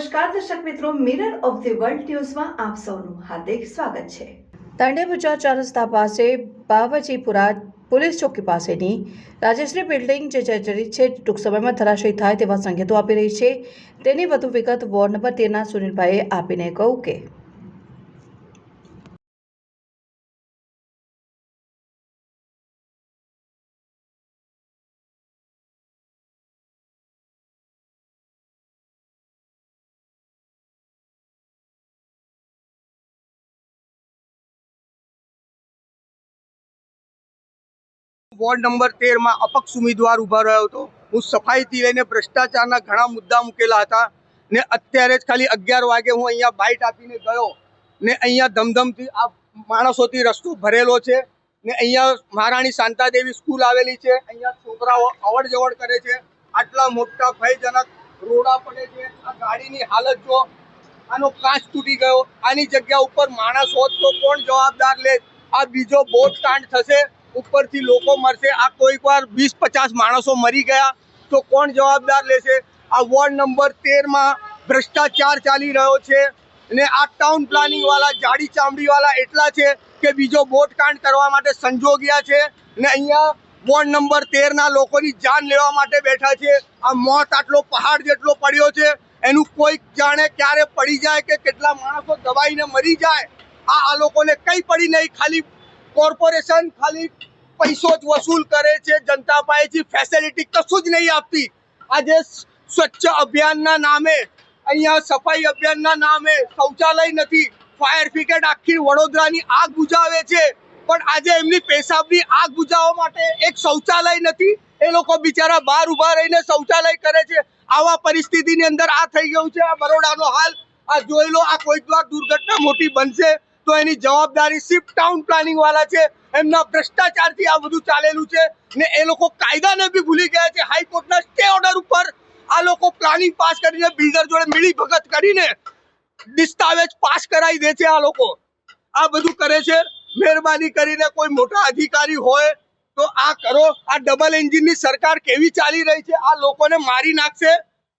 નમસ્કાર, દર્શક મિત્રો મિરર ઓફ ધી વર્લ્ડ ન્યૂઝમાં આપ સૌનું હાર્દિક સ્વાગત છે. તાંડેપુજા ચાર રસ્તા પાસે બાવજીપુરા પોલીસ ચોકી પાસેની રાજેશ્રી બિલ્ડિંગ જે જર્જરિત છે, ટૂંક સમયમાં ધરાશયી થાય તેવા સંકેતો આપી રહી છે. તેની વધુ વિગત વોર્ડ નંબર તેરના સુનિલભાઈએ આપીને કહું કે વોર્ડ નંબર તેરમાં અપક્ષ ઉમેદવાર ઊભા રહ્યો હતો. હું સફાઈથી લઈને ભ્રષ્ટાચારના ઘણા મુદ્દા મૂકેલા હતા ને અત્યારે જ ખાલી અગિયાર વાગે હું અહીંયા બાઇટ આપીને ગયો ને અહીંયા ધમધમથી આ માણસોથી રસ્તો ભરેલો છે ને અહીંયા મહારાણી શાંતાદેવી સ્કૂલ આવેલી છે. અહીંયા છોકરાઓ અવડ જવડ કરે છે. આટલા મોટા ભયજનક રોડા પડે છે. આ ગાડીની હાલત જો આનો કાચ તૂટી ગયો. આની જગ્યા ઉપર માણસ હોત તો કોણ જવાબદાર લે? આ બીજો બોટ કાંડ થશે. ઉપરથી લોકો મરશે. આ કોઈક વાર વીસ પચાસ માણસો મરી ગયા તો કોણ જવાબદાર લેશે? આ વોર્ડ નંબર તેરમાં ભ્રષ્ટાચાર ચાલી રહ્યો છે ને આ ટાઉન પ્લાનિંગવાળા, જાડી ચામડીવાળા એટલા છે કે બીજો બોટકાંડ કરવા માટે સંજોગ્યા છે ને અહીંયા વોર્ડ નંબર તેરના લોકોની જાન લેવા માટે બેઠા છે. આ મોત આટલો પહાડ જેટલો પડ્યો છે, એનું કોઈ જાણે ક્યારે પડી જાય કે કેટલા માણસો દબાઈને મરી જાય? આ આ લોકોને કંઈ પડી નહીં, ખાલી કોર્પોરેશન ખાલી પૈસો જ વસૂલ કરે છે, જનતા પાસેથી ફેસિલિટી કશું જ નહીં આપતી. આજે સ્વચ્છ અભિયાનના નામે, અહીંયા સફાઈ અભિયાનના નામે શૌચાલય નથી ફાયર બ્રિગેડ આખી વડોદરાની આગ બુજાવે છે. પણ આજે એમની પેશાબની આગ બુજાવવા માટે એક શૌચાલય નથી, એ લોકો બિચારા બહાર ઊભા રહીને શૌચાલય કરે છે. આવા પરિસ્થિતિની અંદર આ થઈ ગયું છે, આ બરોડાનો હાલ, આ જોઈ લો, આ કોઈક વાર દુર્ઘટના મોટી બનશે. તો એની જવાબદારી શિફ્ટ ટાઉન પ્લાનિંગ વાળા છે. એમના ભ્રષ્ટાચારથી આ બધું ચાલેલું છે. ને એ લોકો કાયદાને બી ભૂલી ગયા છે હાઈકોર્ટના સ્ટે ઓર્ડર ઉપર. આ લોકો પ્લાનિંગ પાસ કરીને બિલ્ડર જોડે મિલી ભગત કરીને દસ્તાવેજ પાસ કરાવી દે છે આ લોકો. આ બધું કરે છે. મહેરબાની કરીને કોઈ મોટા અધિકારી હોય તો આ કરો. આ ડબલ એન્જિનની સરકાર કેવી ચાલી રહી છે આ લોકોને મારી નાખશે.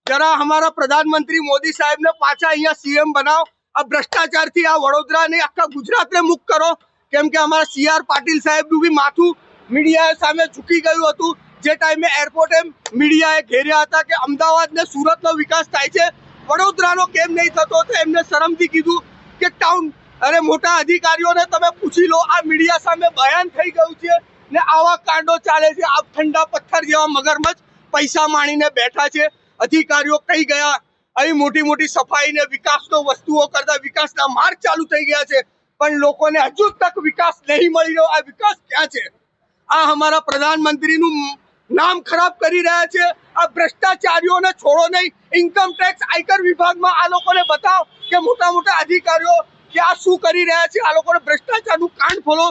જરા અમારા પ્રધાનમંત્રી મોદી સાહેબને પાછા અહીંયા સીએમ બનાવો. આ ભ્રષ્ટાચારથી આ વડોદરાને આખા ગુજરાતને મુક્ત કરો. કેમ કે અમારા સી આર પાટીલ સાહેબનું બી માથું મીડિયા સામે ઝૂકી ગયું હતું. જે ટાઈમે એરપોર્ટે મીડિયાએ ઘેર્યા હતા કે અમદાવાદ ને સુરતનો વિકાસ થાય છે. વડોદરાનો કેમ નહીં થતો તો એમને શરમથી કીધું કે ટાઉન અરે મોટા અધિકારીઓને તમે પૂછી લો, આ મીડિયા સામે બયાન થઈ ગયું છે ને આવા કાંડો ચાલે છે આ ઠંડા પથ્થર જેવા મગરમચ્છ પૈસા માણીને બેઠા છે. અધિકારીઓ કઈ ગયા? આવી મોટી મોટી સફાઈ ને વિકાસનો વસ્તુઓ કરતા વિકાસના માર્ગ ચાલુ થઈ ગયા છે. પણ લોકોને હજુ તક વિકાસ નહીં મળી રહ્યો. આ વિકાસ ક્યાં છે? આ અમારા પ્રધાનમંત્રીનું નામ ખરાબ કરી રહ્યા છે. આ ભ્રષ્ટાચારીઓને છોડો નહીં. ઇન્કમ ટેક્સ આયકર વિભાગમાં આ લોકોને બતાવો કે મોટા મોટા અધિકારીઓ કે આ શું કરી રહ્યા છે. આ લોકોને ભ્રષ્ટાચારનું કાંડ ખોલો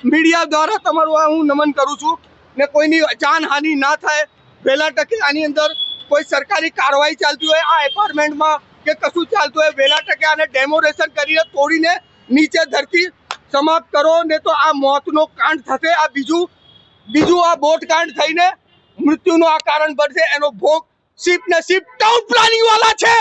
મીડિયા દ્વારા તમારું હું નમન કરું છું ને કોઈની જાનહાનિ ના થાય. વહેલા ટકે આની અંદર કોઈ સરકારી કાર્યવાહી ચાલતી હોય, આ એપાર્ટમેન્ટમાં કે કશું ચાલતું હોય વહેલા ટકે આને ડેમોરેશન કરીને તોડીને નીચે ધરતી સમાપ્ત કરો, ને તો આ મોતનો કાંડ થશે, આ બીજું બીજું આ બોટ કાંડ થઈને મૃત્યુનું આ કારણ બનશે, એનો ભોગ શિપ ને શિપ ટાઉન પ્લાનિંગ વાળા છે!